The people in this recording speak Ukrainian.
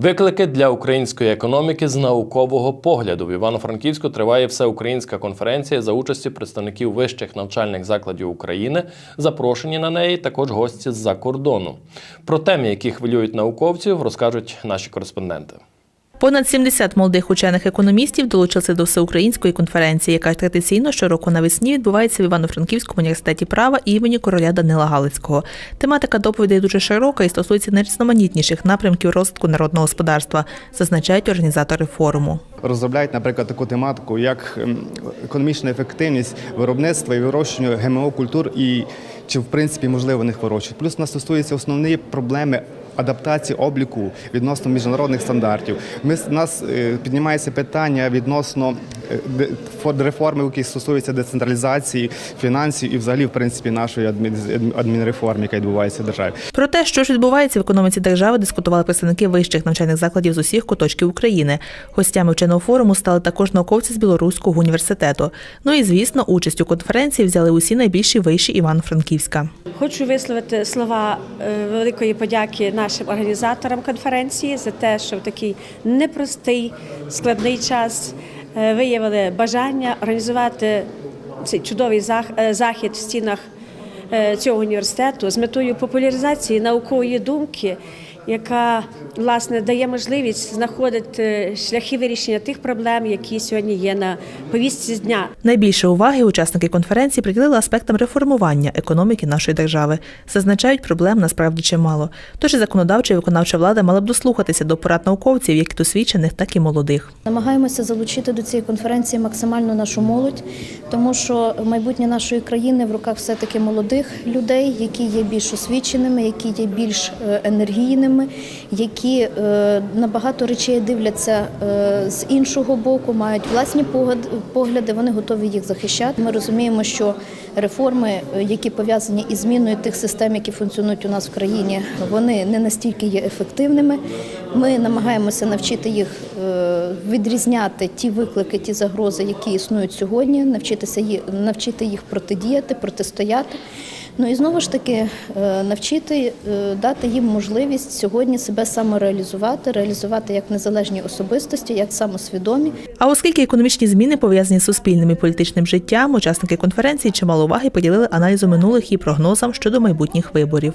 Виклики для української економіки з наукового погляду. В Івано-Франківську триває всеукраїнська конференція за участі представників вищих навчальних закладів України. Запрошені на неї також гості з-за кордону. Про теми, які хвилюють науковців, розкажуть наші кореспонденти. Понад 70 молодих учених-економістів долучилися до всеукраїнської конференції, яка традиційно щороку навесні відбувається в Івано-Франківському університеті права імені короля Данила Галицького. Тематика доповідей дуже широка і стосується найрізноманітніших напрямків розвитку народного господарства, зазначають організатори форуму. розробляють, наприклад, таку тематику, як ем, економічна ефективність виробництва і вирощування ГМО культур і чи в принципі можливо них вирощувати. Плюс нас стосується основні проблеми. Адаптації обліку відносно міжнародних стандартів. Ми нас е, піднімається питання відносно реформи, які стосуються децентралізації фінансів і, взагалі, в принципі, нашої адмін- адмінреформи, яка відбувається в державі. Про те, що ж відбувається в економіці держави, дискутували представники вищих навчальних закладів з усіх куточків України. Гостями вченого форуму стали також науковці з Білоруського університету. Ну і звісно, участь у конференції взяли усі найбільші виші Івано-Франківська. Хочу висловити слова е, великої подяки нашим організаторам конференції за те, що в такий непростий складний час е, виявили бажання організувати цей чудовий е, захід в стінах е, цього університету з метою популяризації наукової думки, яка власне дає можливість знаходити шляхи вирішення тих проблем, які сьогодні є на повістці з дня. Найбільше уваги учасники конференції приділили аспектам реформування економіки нашої держави. Зазначають, проблем насправді чимало. Тож і законодавча і виконавча влада мали б дослухатися до порад науковців, як досвідчених, так і молодих. Намагаємося залучити до цієї конференції максимально нашу молодь, тому що майбутнє нашої країни в руках все таки молодих людей, які є більш освіченими, які є більш е, енергійними, які е, на багато речей дивляться е, з іншого боку, мають власні погляди, вони готові їх захищати. Ми розуміємо, що реформи, е, які пов'язані із зміною тих систем, які функціонують у нас в країні, вони не настільки є ефективними. Ми намагаємося навчити їх відрізняти ті виклики, ті загрози, які існують сьогодні, навчитися їх навчити їх протидіяти, протистояти. Ну і знову ж таки е, навчити е, дати їм можливість сьогодні себе самореалізувати, реалізувати як незалежні особистості, як самосвідомі. А оскільки економічні зміни пов'язані з суспільним і політичним життям, учасники конференції чимало уваги поділили аналізу минулих і прогнозам щодо майбутніх виборів.